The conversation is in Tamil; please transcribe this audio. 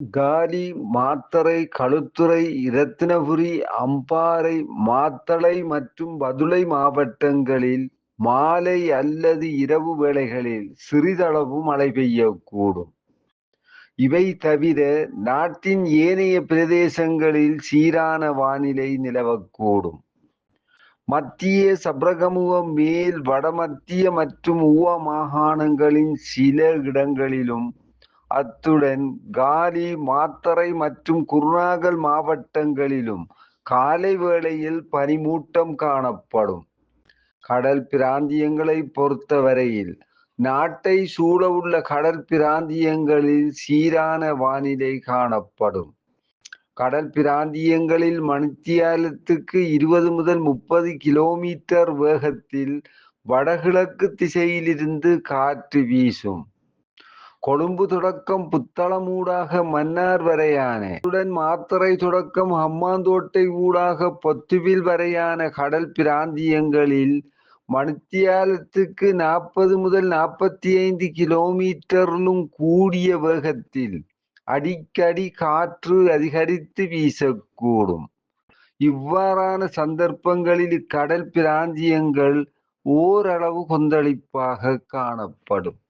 காலி மாத்தறை களுத்துறை இரத்தினபுரி அம்பாறை மாத்தளை மற்றும் பதுளை மாவட்டங்களில் மாலை அல்லது இரவு வேளைகளில் சிறிதளவு மழை பெய்யக்கூடும். இவை தவிர நாட்டின் ஏனைய பிரதேசங்களில் சீரான வானிலை நிலவக்கூடும். மத்திய சப்ரகமுக மேல் வடமத்திய மற்றும் ஊவ மாகாணங்களின் சில இடங்களிலும் அத்துடன் காலி மாத்தறை மற்றும் குருநாகல் மாவட்டங்களிலும் காலை வேளையில் பனிமூட்டம் காணப்படும். கடல் பிராந்தியங்களை பொறுத்தவரையில் நாட்டை சூழவுள்ள கடல் பிராந்தியங்களில் சீரான வானிலை காணப்படும். கடல் பிராந்தியங்களில் மணித்தியாலத்துக்கு இருபது முதல் முப்பது கிலோமீட்டர் வேகத்தில் வடகிழக்கு திசையிலிருந்து காற்று வீசும். கொழும்பு தொடக்கம் புத்தளம் ஊடாக மன்னார் வரையான. உடன் மாத்தரை தொடக்கம் ஹம்மாந்தோட்டை ஊடாக பொத்துவில் வரையான கடல் பிராந்தியங்களில் மணித்தியாலத்துக்கு நாற்பது முதல் நாற்பத்தி ஐந்து கிலோமீட்டரிலும் கூடிய வேகத்தில் அடிக்கடி காற்று அதிகரித்து வீசக்கூடும். இவ்வாறான சந்தர்ப்பங்களில் கடல் பிராந்தியங்கள் ஓரளவு கொந்தளிப்பாக காணப்படும்.